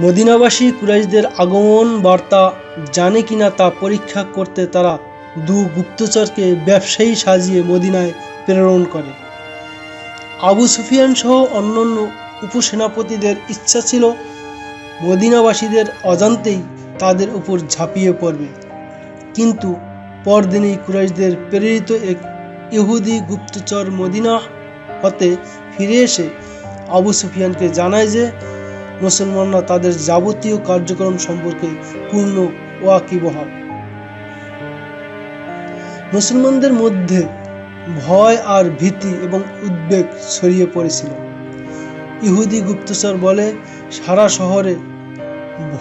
মদিনাবাসী কুরাইশদের আগমন বার্তা জানে কিনা তা পরীক্ষা করতে তারা দু গুপ্তচরকে ব্যবসায়ী সাজিয়ে মদিনায় প্রেরণ করে। আবু সুফিয়ান সহ অন্যান্য উপসেনাপতিদের ইচ্ছা ছিল মদিনাবাসীদের অজান্তেই তাদের উপর ঝাঁপিয়ে পড়বে। কিন্তু পরদিনই কুরাইশদের প্রেরিত এক ইহুদি গুপ্তচর মদিনা হতে ফিরে এসে আবু সুফিয়ানকে জানায় যে মুসলমানরা তাদের যাবতীয় কার্যক্রম সম্পর্কে পূর্ণ ওয়াকিবহাল মুসলমানদের মধ্যে ভয় আর ভীতি এবং উদ্বেগ ছড়িয়ে পড়েছিল। ইহুদি গুপ্তচর বলে, সারা শহরে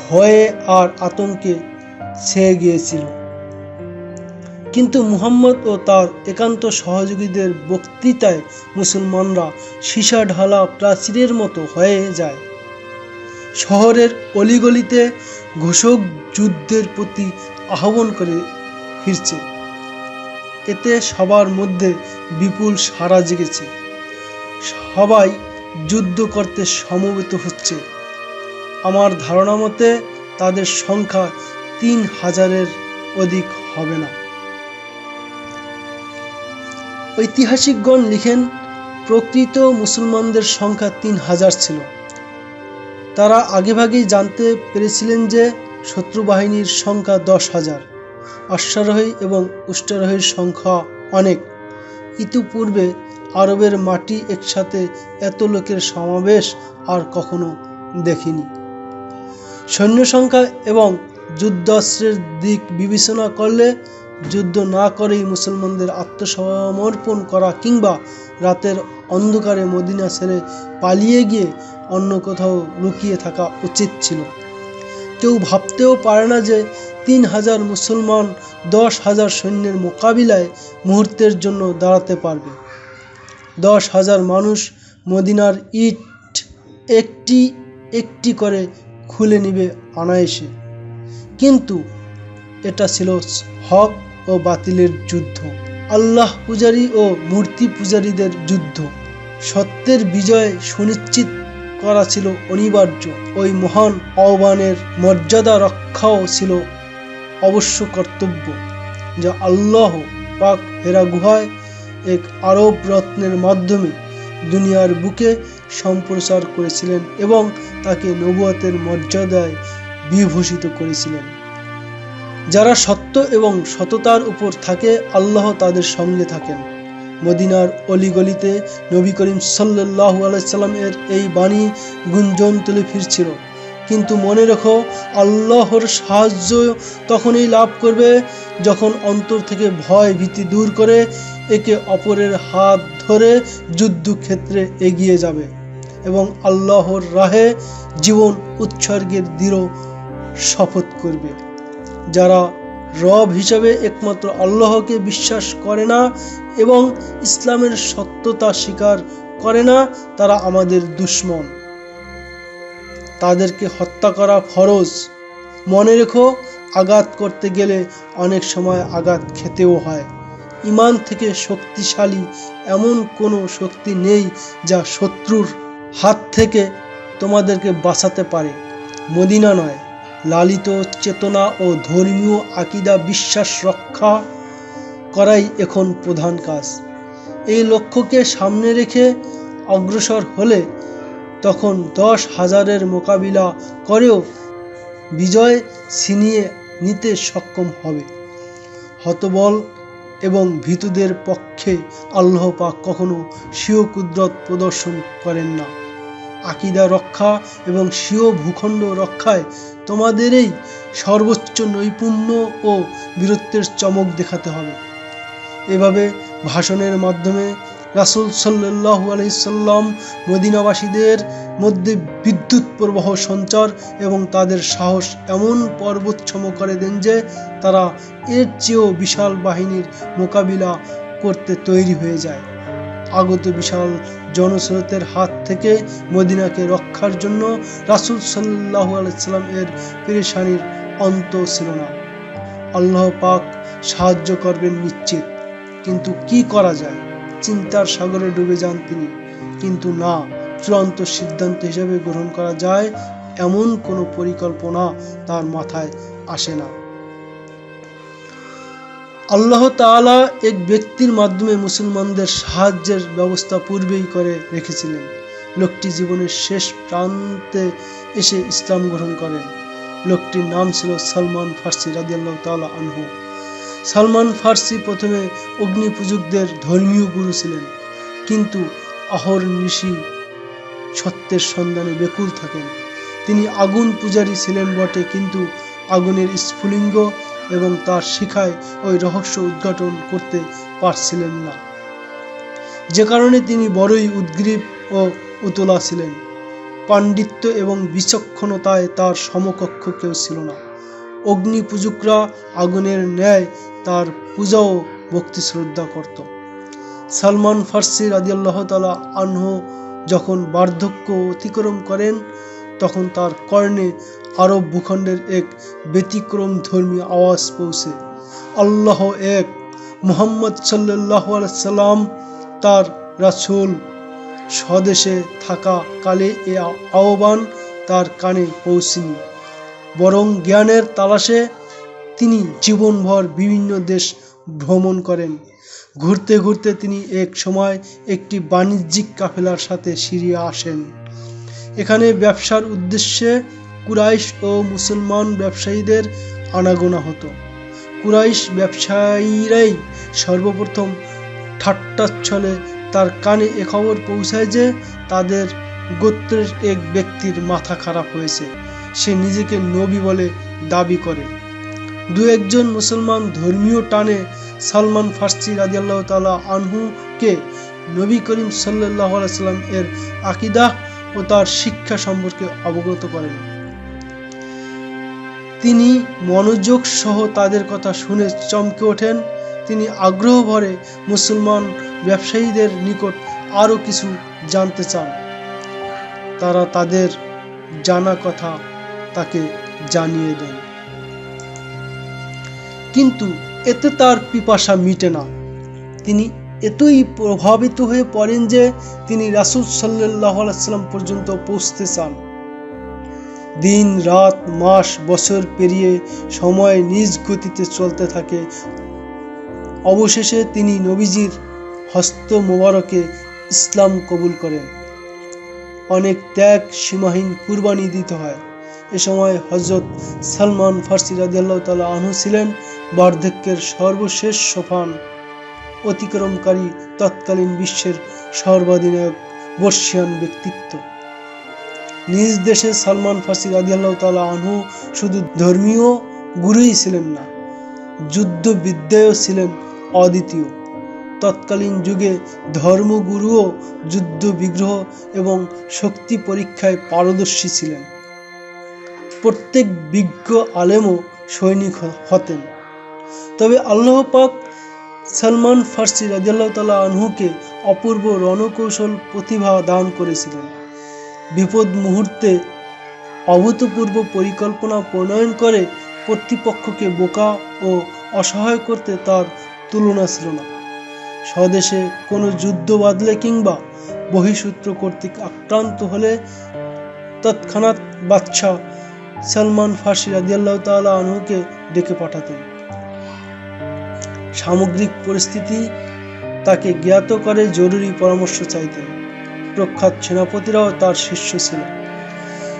ভয়ে আর আতঙ্কে ছেয়ে গিয়েছিল। কিন্তু মুহাম্মদ ও তার একান্ত সহযোগীদের বক্তৃতায় মুসলমানরা সীসা ঢালা প্রাচীরের মতো হয়ে যায়। শহরের অলিগলিতে ঘোষক যুদ্ধের প্রতি আহ্বান করে ফিরছে। এতে সবার মধ্যে বিপুল সাড়া জেগেছে। সবাই যুদ্ধ করতে সমবেত হচ্ছে। আমার ধারণা মতে তাদের সংখ্যা তিন হাজারের অধিক হবে না। ঐতিহাসিকগণ লিখেন, প্রকৃত মুসলমানদের সংখ্যা তিন হাজার ছিল। তারা আগেভাগেই জানতে পেরেছিলেন যে শত্রু বাহিনীর সংখ্যা দশ হাজার। অশ্বারোহী এবং উষ্টারোহীর সংখ্যা অনেক। ইতিপূর্বে আরবের মাটি একসাথে এত লোকের সমাবেশ আর কখনো দেখিনি। সৈন্য সংখ্যা এবং যুদ্ধাস্ত্রের দিক বিবেচনা করলে যুদ্ধ না করেই মুসলমানদের আত্মসমর্পণ করা কিংবা রাতের অন্ধকারে মদিনা ছেড়ে পালিয়ে গিয়ে অন্য কোথাও লুকিয়ে থাকা উচিত ছিল। কেউ ভাবতেও পারে না যে তিন হাজার মুসলমান দশ হাজার সৈন্যের মোকাবিলায় মুহূর্তের জন্য দাঁড়াতে পারবে। দশ হাজার মানুষ মদিনার ইট একটি একটি করে খুলে নিবে অনায়াসে কিন্তু এটা ছিল হক। ও বাতিলের যুদ্ধ। আল্লাহ পূজারী ও মূর্তি পূজারীদের যুদ্ধ। সত্যের বিজয় সুনিশ্চিত করা ছিল অনিবার্য। ওই মহান আহ্বানের মর্যাদা রক্ষাও ছিল অবশ্য কর্তব্য। যা আল্লাহ পাক হেরা গুহায় এক আরব রত্নের মাধ্যমে দুনিয়ার বুকে সম্প্রচার করেছিলেন এবং তাকে নবুয়াতের মর্যাদায় বিভূষিত করেছিলেন। যারা সত্য এবং সততার উপর থাকে, আল্লাহ তাদের সঙ্গে থাকেন। মদিনার অলিগলিতে নবী করিম সাল্লাহ আলাইসাল্লামের এই বাণী গুঞ্জন তুলে ফিরছিল। কিন্তু মনে রেখো, আল্লাহর সাহায্য তখনই লাভ করবে যখন অন্তর থেকে ভয় ভীতি দূর করে একে অপরের হাত ধরে যুদ্ধক্ষেত্রে এগিয়ে যাবে এবং আল্লাহর রাহে জীবন উৎসর্গের দৃঢ় শপথ করবে। যারা রব হিসাবে একমাত্র আল্লাহকে বিশ্বাস করে না এবং ইসলামের সত্যতা স্বীকার করে না, তারা আমাদের দুশ্মন। তাদেরকে হত্যা করা ফরজ। মনে রেখো, আঘাত করতে গেলে অনেক সময় আঘাত খেতেও হয়। ইমান থেকে শক্তিশালী এমন কোনো শক্তি নেই যা শত্রুর হাত থেকে তোমাদেরকে বাঁচাতে পারে। মদিনা নয় লালিত চেতনা ও ধর্মীয় আকিদা বিশ্বাস রক্ষা করাই এখন প্রধান কাজ। এই লক্ষ্যকে সামনে রেখে অগ্রসর হলে তখন দশ হাজারের মোকাবিলা করেও বিজয় ছিনিয়ে নিতে সক্ষম হবে। হতবল এবং ভীতুদের পক্ষে আল্লাহ পাক কখনো স্বীয় কুদরত প্রদর্শন করেন না। আকিদা রক্ষা এবং স্বীয় ভূখণ্ড রক্ষায় তোমাদেরই সর্বোচ্চ নৈপুণ্য ও বীরত্বের চমক দেখাতে হবে। এভাবে ভাষণের মাধ্যমে রাসুল সাল্লাহ আলাইসাল্লাম মদিনাবাসীদের মধ্যে বিদ্যুৎ প্রবাহ সঞ্চার এবং তাদের সাহস এমন পর্বতসম করে দেন যে তারা এর চেয়েও বিশাল বাহিনীর মোকাবিলা করতে তৈরি হয়ে যায়। আগত বিশাল জনস্রোতের হাত থেকে মদিনাকে রক্ষার জন্য রাসুল সাল্লাহ আলাইসাল্লাম এর পেরেশানির অন্ত ছিল না। আল্লাহ পাক সাহায্য করবেন নিশ্চিত, কিন্তু কি করা যায়? চিন্তার সাগরে ডুবে যান তিনি, কিন্তু না, চূড়ান্ত সিদ্ধান্ত হিসেবে গ্রহণ করা যায় এমন কোনো পরিকল্পনা তার মাথায় আসে না। আল্লাহ তাআলা এক ব্যক্তির মাধ্যমে মুসলমানদের সাহায্যের ব্যবস্থা পূর্বেই করে রেখেছিলেন। লোকটি জীবনের শেষ প্রান্তে এসে ইসলাম গ্রহণ করেন। লোকটির নাম ছিল সালমান ফার্সি রাদিয়াল্লাহু তাআলা আনহু। সালমান ফার্সি প্রথমে অগ্নিপূজকদের ধর্মীয় গুরু ছিলেন, কিন্তু অহর নিশি সত্যের সন্ধানে বেকুল থাকেন। তিনি আগুন পূজারী ছিলেন বটে, কিন্তু আগুনের স্ফুলিঙ্গ এবং তার শিখায় ওই রহস্য উদ্ঘাটন করতে পারছিলেন না। যে কারণে তিনি বড়ই উদ্গ্রীব ও উতলা ছিলেন। পাণ্ডিত্য এবং বিচক্ষণতায় তার সমকক্ষ কেউ ছিল না। অগ্নি পূজকরা আগুনের ন্যায় তার পূজা ও ভক্তি শ্রদ্ধা করত। সালমান ফার্সি রাদিয়াল্লাহ তালা আনহু যখন বার্ধক্য অতিক্রম করেন, তখন তার কর্ণে আরব ভূখণ্ডের এক ব্যতিক্রম ধর্মী আওয়াজ পৌঁছে। আল্লাহ এক, মুহাম্মদ সাল্লাহ সাল্লাম তার রাসুল স্বদেশে থাকা কালে এ আহ্বান তার কানে পৌঁছিনি। বরং জ্ঞানের তালাশে তিনি জীবনভর বিভিন্ন দেশ ভ্রমণ করেন। ঘুরতে ঘুরতে তিনি এক সময় একটি বাণিজ্যিক কাফেলার সাথে সিরিয়া আসেন। এখানে ব্যবসার উদ্দেশ্যে কুরাইশ ও মুসলমান ব্যবসায়ীদের আনাগোনা হতো। কুরাইশ ব্যবসায়ীরাই সর্বপ্রথম ঠাট্টাচ্ছলে তার কানে এ খবর পৌঁছায় যে তাদের গোত্রের এক ব্যক্তির মাথা খারাপ হয়েছে। সে নিজেকে নবী বলে দাবি করে। দু একজন মুসলমান ধর্মীয় টানে সালমান ফার্সি রাজিয়াল্লাহ তালা আনহুকে নবী করিম সাল্লাহ সাল্লাম এর আকিদা ও তার শিক্ষা সম্পর্কে অবগত করেন। তিনি মনোযোগ সহ তাদের কথা শুনে চমকে ওঠেন। তিনি আগ্রহ ভরে মুসলমান ব্যবসায়ীদের নিকট আরও কিছু জানতে চান। তারা তাদের জানা কথা তাকে জানিয়ে দেন। কিন্তু এতে তার পিপাসা মিটে না। তিনি এতই প্রভাবিত হয়ে পড়েন যে তিনি রাসুল সাল্লাহ সাল্লাম পর্যন্ত পৌঁছতে চান। দিন, রাত, মাস, বছর পেরিয়ে সময় নিজ গতিতে চলতে থাকে। অবশেষে তিনি নবীজির হস্ত মোবারকে ইসলাম কবুল করেন। অনেক ত্যাগ, সীমাহীন কুরবানি দিতে হয়। এ সময় হজরত সালমান ফার্সি রাজিয়াল্লাহ তালা আনহু ছিলেন বার্ধক্যের সর্বশেষ সোফান অতিক্রমকারী তৎকালীন বিশ্বের সর্বাধিনায়ক বর্ষিয়ান ব্যক্তিত্ব। নিজ দেশে সালমান ফার্সি রাজিয়াল্লাহ তালা আনহু শুধু ধর্মীয় গুরুই ছিলেন না, যুদ্ধবিদ্যায়ও ছিলেন অদ্বিতীয়। তৎকালীন যুগে ধর্মগুরুও যুদ্ধ বিগ্রহ এবং শক্তি পরীক্ষায় পারদর্শী ছিলেন। প্রত্যেক বিজ্ঞ আলেমও সৈনিক হতেন। তবে আল্লাহ পাক সালমান ফার্সি রাজিয়াল্লাহ তালা আনহুকে অপূর্ব রণকৌশল প্রতিভা দান করেছিলেন। বিপদ মুহূর্তে অভূতপূর্ব পরিকল্পনা প্রণয়ন করে কর্তৃপক্ষকে বোকা ও অসহায় করতে তার তুলনা ছিল না। স্বদেশে কোনো যুদ্ধ বাঁধলে কিংবা বহিঃসূত্র কর্তৃক আক্রান্ত হলে তৎক্ষণাৎ বাদশাহ সালমান ফার্সি রাদিয়াল্লাহ তাআলা আনহুকে ডেকে পাঠাতেন। সামগ্রিক পরিস্থিতি তাকে জ্ঞাত করে জরুরি পরামর্শ চাইতেন। প্রখ্যাত সেনাপতিরাও তার শিষ্য ছিল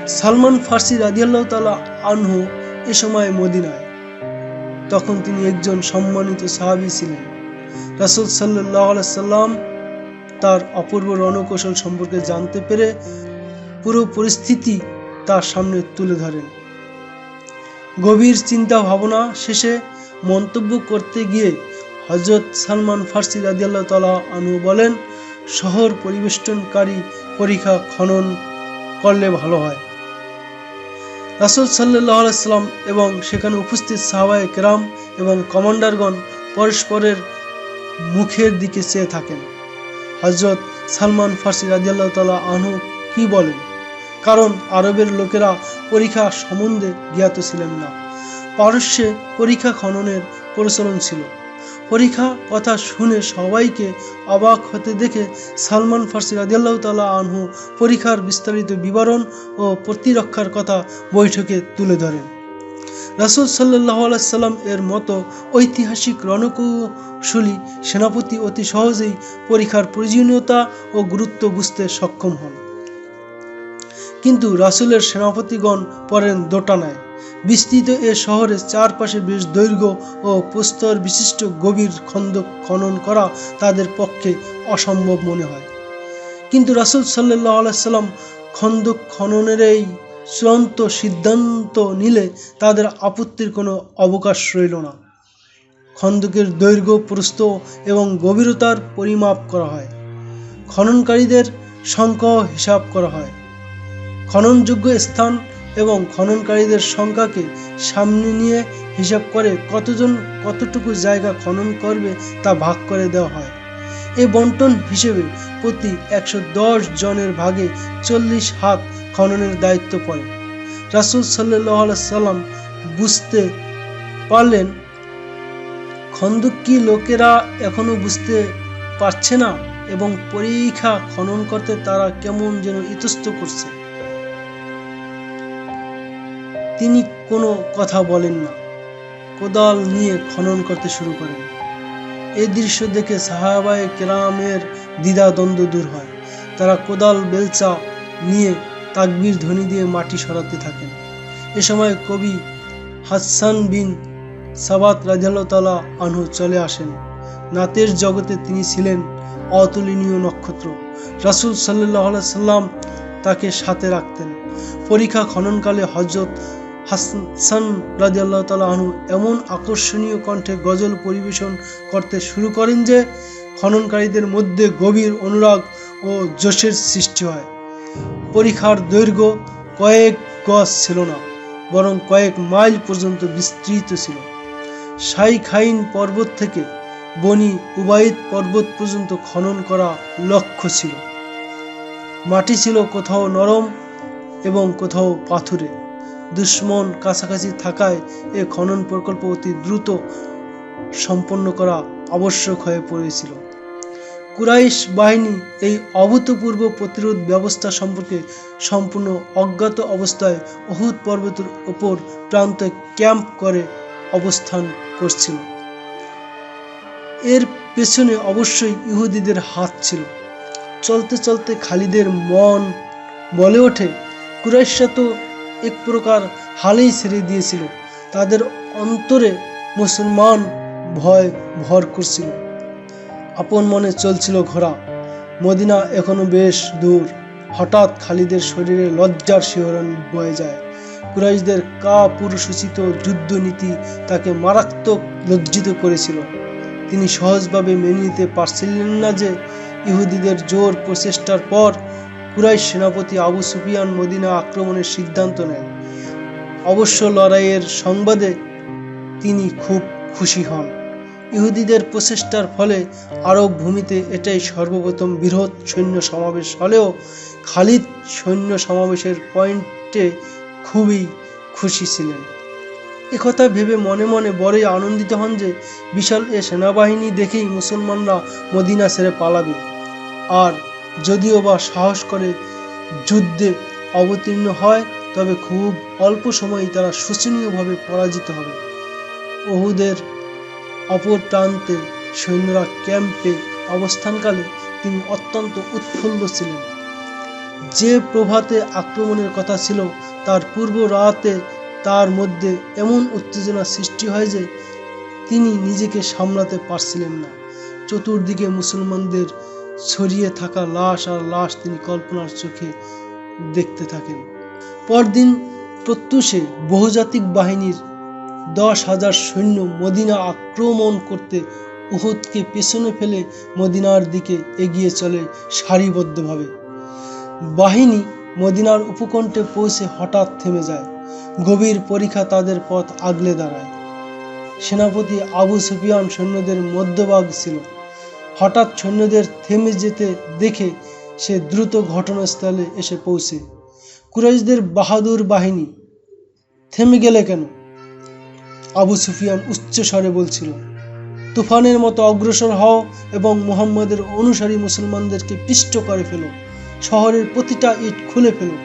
সালমান ফার্সি রাদিয়াল্লাহ তাআলা আনহু এ সময় মদিনায়। তখন তিনি একজন সম্মানিত সাহাবী ছিলেন। রাসূল সাল্লাহ সাল্লাম তার অপূর্ব রণকৌশল সম্পর্কে জানতে পেরে পুরো পরিস্থিতি তার সামনে তুলে ধরেন। গভীর চিন্তা ভাবনা শেষে মন্তব্য করতে গিয়ে হজরত সালমান ফার্সি রাদিয়াল্লাহ তালা আনু বলেন শহর পরিবেষ্টনকারী পরীক্ষা খনন করলে ভালো হয়। রাসুল সাল্লাহ সাল্লাম এবং সেখানে উপস্থিত সাহাবায় কেরাম এবং কমান্ডারগণ পরস্পরের মুখের দিকে চেয়ে থাকেন। হজরত সালমান ফার্সি রাজিয়াল্লাহ তালা আনহু কি বলেন? কারণ আরবের লোকেরা পরীক্ষা সম্বন্ধে জ্ঞাত ছিলেন না। পারস্যে পরীক্ষা খননের প্রচলন ছিল। পরীক্ষা কথা শুনে সবাইকে অবাক হতে দেখে সালমান ফার্সি রাদিয়াল্লাহু তাআলা আনহু পরীক্ষার বিস্তারিত বিবরণ ও প্রতিরক্ষার কথা বৈঠকে তুলে ধরেন। রাসুল সাল্লাহ সাল্লাম এর মতো ঐতিহাসিক রণকৌশলী সেনাপতি অতি সহজেই পরীক্ষার প্রয়োজনীয়তা ও গুরুত্ব বুঝতে সক্ষম হন। কিন্তু রাসুলের সেনাপতিগণ পড়েন দোটানায়। বিস্তৃত এ শহরের চারপাশে বেশ দৈর্ঘ্য ও প্রস্তর বিশিষ্ট গভীর খন্দক খনন করা তাদের পক্ষে অসম্ভব মনে হয়। কিন্তু রাসুল সাল্লাহ আলাইসাল্লাম খন্দক খননের এই চূড়ান্ত সিদ্ধান্ত নিলে তাদের আপত্তির কোনো অবকাশ রইল না। খন্দকের দৈর্ঘ্য, প্রস্থ এবং গভীরতার পরিমাপ করা হয়। খননকারীদের সংখ্যাও হিসাব করা হয়। খননযোগ্য স্থান এবং খননকারীদের সংখ্যাকে সামনে নিয়ে হিসাব করে কতজন, কতটুকু জায়গা খনন করবে তা ভাগ করে দেওয়া হয়। এই বন্টন হিসেবে প্রতি একশো দশ জনের ভাগে চল্লিশ হাত খননের দায়িত্ব পড়ে। রাসুল সাল্লাহ সাল্লাম বুঝতে পারলেন, খন্দক কি লোকেরা এখনও বুঝতে পারছে না এবং পরীক্ষা খনন করতে তারা কেমন যেন ইতস্ত করছে। তিনি কোনো কথা বলেন না। কোদাল নিয়ে খনন করতে শুরু করেন। এই দৃশ্য দেখে সাহাবায়ে কেরামের দ্বিধা দ্বন্দ্ব দূর হয়। তারা কোদাল বেলচা নিয়ে তাকবির ধ্বনি দিয়ে মাটি সরাতে থাকেন। এ সময় কবি হাসান বিন সাবাত রাজিয়াল্লাহ আনহু চলে আসেন। নাতের জগতে তিনি ছিলেন অতুলনীয় নক্ষত্র। রাসুল সাল্লাহ সাল্লাম তাকে সাথে রাখতেন। পরীক্ষা খননকালে হজরত হাসান রাজিয়াল্লাহ তালা আনহু এমন আকর্ষণীয় কণ্ঠে গজল পরিবেশন করতে শুরু করেন যে খননকারীদের মধ্যে গভীর অনুরাগ ও জোশের সৃষ্টি হয়। পরীক্ষার দৈর্ঘ্য কয়েক গজ ছিল না, বরং কয়েক মাইল পর্যন্ত বিস্তৃত ছিল। শাইখাইন পর্বত থেকে বনি উবাইদ পর্বত পর্যন্ত খনন করা লক্ষ্য ছিল। মাটি ছিল কোথাও নরম এবং কোথাও পাথুরে। দুশ্মন কাছাকাছি থাকায় এ খনন প্রকল্প অতি দ্রুত সম্পন্ন করা আবশ্যক হয়ে পড়েছিল। কুরাইশ বাহিনী এই অভূতপূর্ব প্রতিরোধ ব্যবস্থা সম্পর্কে সম্পূর্ণ অজ্ঞাত অবস্থায় অহুদ পর্বতের ওপর প্রান্তে ক্যাম্প করে অবস্থান করছিল। এর পেছনে অবশ্যই ইহুদিদের হাত ছিল। চলতে চলতে খালিদের মন বলে ওঠে, কুরাইশরা তো এক প্রকার হালেই ছেড়ে দিয়েছিল। তাদের অন্তরে মুসলমান ভয় ভর করছিল। আপন মনে চলছিল ঘোড়া। মদিনা এখনও বেশ দূর। হঠাৎ খালিদের শরীরে লজ্জার শিহরণ বয়ে যায়। কুরাইশদের কা পুরুষোচিত যুদ্ধনীতি তাকে মারাত্মক লজ্জিত করেছিল। তিনি সহজভাবে মেনে নিতে পারছিলেন না যে ইহুদিদের জোর প্রচেষ্টার পর কুরাইশ সেনাপতি আবু সুফিয়ান মদিনা আক্রমণের সিদ্ধান্ত নেন। অবশ্য লড়াইয়ের সংবাদে তিনি খুব খুশি হন। ইহুদিদের প্রচেষ্টার ফলে আরব ভূমিতে এটাই সর্বপ্রথম বৃহৎ সৈন্য সমাবেশ হলেও খালিদ সৈন্য সমাবেশের পয়েন্টে খুবই খুশি ছিলেন। একথা ভেবে মনে মনে বড়ই আনন্দিত হন যে বিশাল এ সেনাবাহিনী দেখেই মুসলমানরা মদিনা ছেড়ে পালাবে। আর যদিও বা সাহস করে যুদ্ধে অবতীর্ণ হয়, তবে খুব অল্প সময়ই তারা শোচনীয়ভাবে পরাজিত হবে। ওহুদের অপর প্রান্তে সৈন্যরা ক্যাম্পে অবস্থানকালে তিনি অত্যন্ত উৎফুল্ল ছিলেন। যে প্রভাতে আক্রমণের কথা ছিল, তার পূর্ব রাতে তার মধ্যে এমন উত্তেজনা সৃষ্টি হয় যে তিনি নিজেকে সামলাতে পারছিলেন না। চতুর্দিকে মুসলমানদের ছড়িয়ে থাকা লাশ আর লাশ তিনি কল্পনার চোখে দেখতে থাকেন। পরদিন প্রত্যুষে বহুজাতিক বাহিনীর দশ হাজার সৈন্য মদিনা আক্রমণ করতে উহুদকে পেছনে ফেলে মদিনার দিকে এগিয়ে চলে সারিবদ্ধভাবে। বাহিনী মদিনার উপকণ্ঠে পৌঁছে হঠাৎ থেমে যায়। গভীর পরীক্ষা তাদের পথ আগলে দাঁড়ায়। সেনাপতি আবু সুফিয়ান সৈন্যদের মধ্যভাগ ছিল। হঠাৎ সৈন্যদের থেমে যেতে দেখে সে দ্রুত ঘটনাস্থলে এসে পৌঁছে। কুরাইশদের বাহাদুর বাহিনী, থেমে গেলে কেন? আবু সুফিয়ান উচ্চস্বরে বলছিল, তুফানের মতো অগ্রসর হও এবং মুহাম্মদের অনুসারী মুসলমানদেরকে পিষ্ট করে ফেলো, শহরের প্রতিটা ইট খুলে ফেলো।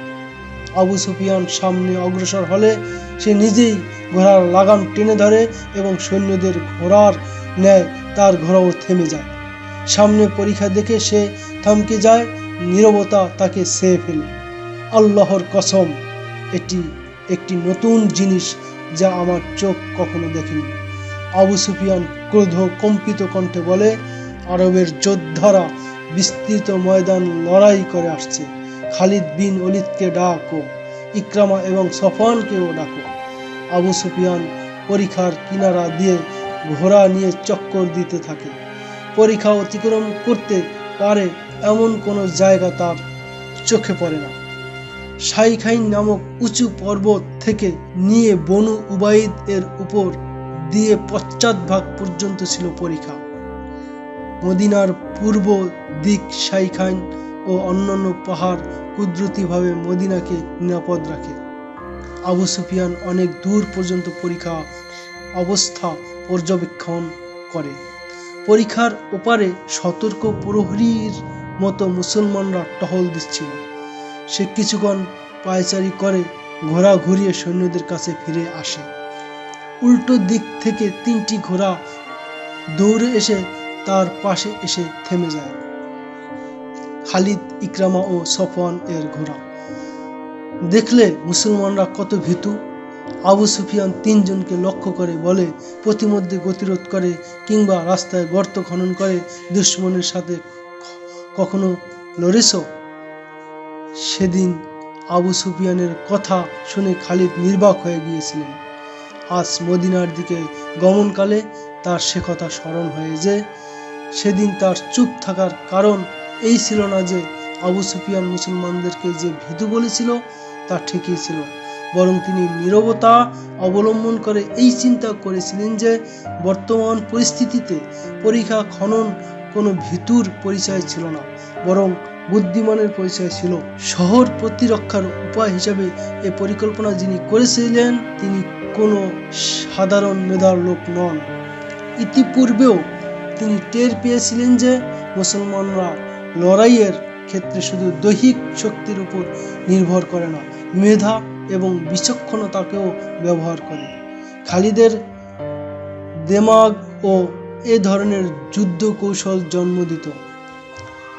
আবু সুফিয়ান সামনে অগ্রসর হলে সে নিজেই ঘোড়ার লাগাম টেনে ধরে এবং সৈন্যদের ঘোড়ার ন্যায় তার ঘোড়াও থেমে যায়। সামনে পরীক্ষা দেখে সে থমকে যায়, নীরবতা তাকে সেয়ে ফেলে। আল্লাহর কসম, এটি একটি নতুন জিনিস যা আমার চোখ কখনো দেখেনি। আবু সুফিয়ান ক্রোধ কম্পিত কণ্ঠে বলে, আরবের যোদ্ধারা বিস্তৃত ময়দান লড়াই করে আসছে। খালিদ বিন অলিদকে ডাকো, ইকরামা এবং সফানকেও ডাকো। আবু সুফিয়ান পরীক্ষার কিনারা দিয়ে ঘোড়া নিয়ে চক্কর দিতে থাকে। পরীক্ষা অতিক্রম করতে পারে এমন কোনো জায়গা তার চোখে পড়ে না। শাইখাইন নামক উঁচু পর্বত থেকে নিয়ে বনু উবাইদ এর উপর দিয়ে পশ্চাৎভাগ পর্যন্ত ছিল পরীক্ষা। মদিনার পূর্ব দিক সাইখাইন ও অন্যান্য পাহাড় কুদরতিভাবে মদিনাকে নিরাপদ রাখে। আবু সুফিয়ান অনেক দূর পর্যন্ত পরীক্ষা অবস্থা পর্যবেক্ষণ করে। পরীক্ষার ওপারে সতর্ক প্রহরীর মতো মুসলমানরা টহল দিচ্ছিল। সে কিছুক্ষণ পায়চারি করে ঘোড়া ঘুরিয়ে সৈন্যদের কাছে ফিরে আসে। উল্টো দিক থেকে তিনটি ঘোড়া দৌড়ে এসে তার পাশে এসে থেমে যায়। খালিদ, ইকরামা ও সফওয়ান এর ঘোড়া। দেখলে মুসলমানরা কত ভীতু। আবু সুফিয়ান তিনজনকে লক্ষ্য করে বলে, প্রতিমধ্যে গতিরোধ করে কিংবা রাস্তায় গর্ত খনন করে দুশ্মনের সাথে কখনো লড়েছ? সেদিন আবু সুফিয়ানের কথা শুনে খালিদ নির্বাক হয়ে গিয়েছিলেন। আজ মদিনার দিকে গমনকালে তার সে কথা স্মরণ হয়ে যে, সেদিন তার চুপ থাকার কারণ এই ছিল না যে, আবু সুফিয়ান মুসলমানদেরকে যে ভীতু বলেছিল, তা ঠিকই ছিল। বরং তিনি নীরবতা অবলম্বন করে এই চিন্তা করেছিলেন যে বর্তমান পরিস্থিতিতে পরীক্ষা, খনন কোনো ভীতুর পরিচয় ছিল না, বরং বুদ্ধিমানের পরিচয় ছিল। শহর প্রতিরক্ষার উপায় হিসাবে এ পরিকল্পনা যিনি করেছিলেন, তিনি কোনো সাধারণ মেধার লোক নন। ইতিপূর্বেও তিনি টের পেয়েছিলেন যে মুসলমানরা লড়াইয়ের ক্ষেত্রে শুধু দৈহিক শক্তির উপর নির্ভর করে না, মেধা এবং বিচক্ষণতাকেও ব্যবহার করে। খালিদের দেমাগ ও এ ধরনের যুদ্ধ কৌশল জন্ম দিত।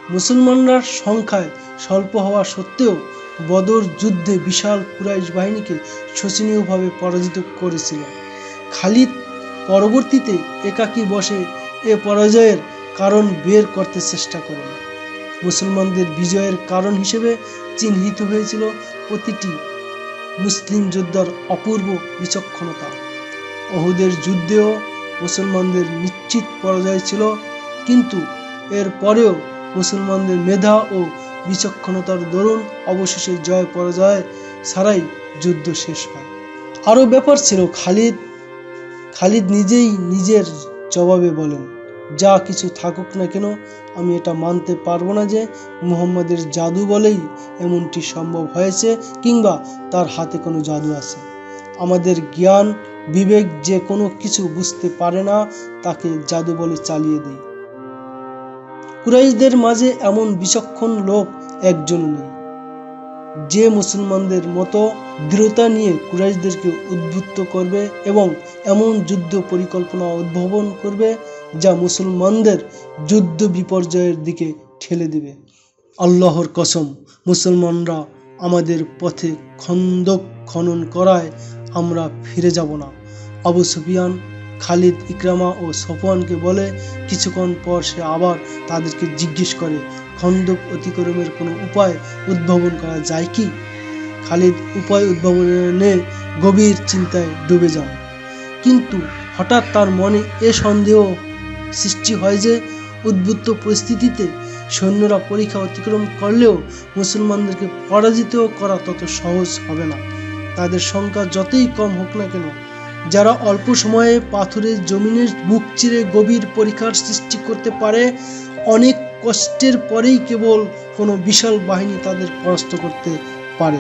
মুসলমানরা সংখ্যায় স্বল্প হওয়া সত্ত্বেও বদর যুদ্ধে বিশাল কুরাইশ বাহিনীকে শোচনীয়ভাবে পরাজিত করেছিল। খালিদ পরবর্তীতে একাকী বসে এ পরাজয়ের কারণ বের করতে চেষ্টা করেন। মুসলমানদের বিজয়ের কারণ হিসেবে চিহ্নিত হয়েছিল প্রতিটি মুসলিম যোদ্ধার অপূর্ব বিচক্ষণতা। অহুদের যুদ্ধেও মুসলমানদের নিশ্চিত পরাজয় ছিল, কিন্তু এর পরেও মুসলমানদের মেধা ও বিচক্ষণতার দরুন অবশেষে জয় পরাজয় ছাড়াই যুদ্ধ শেষ হয়। আরও ব্যাপার ছিল খালিদ। খালিদ নিজেই নিজের জবাবে বলেন যা কিছু থাকুক না কেন, আমি এটা মানতে পারব না যে মুহাম্মাদের জাদু বলেই এমনটি সম্ভব হয়েছে কিংবা তার হাতে কোনো জাদু আছে। আমাদের জ্ঞান, বিবেক যে কোনো কিছু বুঝতে পারে না, তাকে জাদু বলে চালিয়ে দেয়। কুরাইশদের মাঝে এমন বিচক্ষণ লোক একজন নেই। যে মুসলমানদের মতো দৃঢ়তা নিয়ে কুরাইশদেরকে উদ্বুদ্ধ করবে এবং এমন যুদ্ধ পরিকল্পনা উদ্ভাবন করবে যা মুসলমানদের যুদ্ধ বিপর্যয়ের দিকে ঠেলে দেবে। আল্লাহর কসম, মুসলমানরা আমাদের পথে খন্দক খনন করায় আমরা ফিরে যাব না। আবু সুফিয়ান, খালিদ, ইকরামা ও সফওয়ানকে বলে কিছুক্ষণ পর সে আবার তাদেরকে জিজ্ঞেস করে, খন্দক অতিক্রমের কোনো উপায় উদ্ভাবন করা যায় কি? খালিদ, উপায় উদ্ভাবনে গভীর চিন্তায় ডুবে যান। কিন্তু হঠাৎ তার মনে এ সন্দেহ সৃষ্টি হয় যে উদ্বুদ্ধ পরিস্থিতিতে সৈন্যরা পরীক্ষা অতিক্রম করলেও মুসলমানদেরকে পরাজিত করা তত সহজ হবে না। তাদের সংখ্যা যতই কম হোক না কেন, যারা অল্প সময়ে পাথরের জমিনের বুক চিরে গভীর পরীক্ষার সৃষ্টি করতে পারে, অনেক কষ্টের পরেই কেবল কোনো বিশাল বাহিনী তাদের পরাস্ত করতে পারে।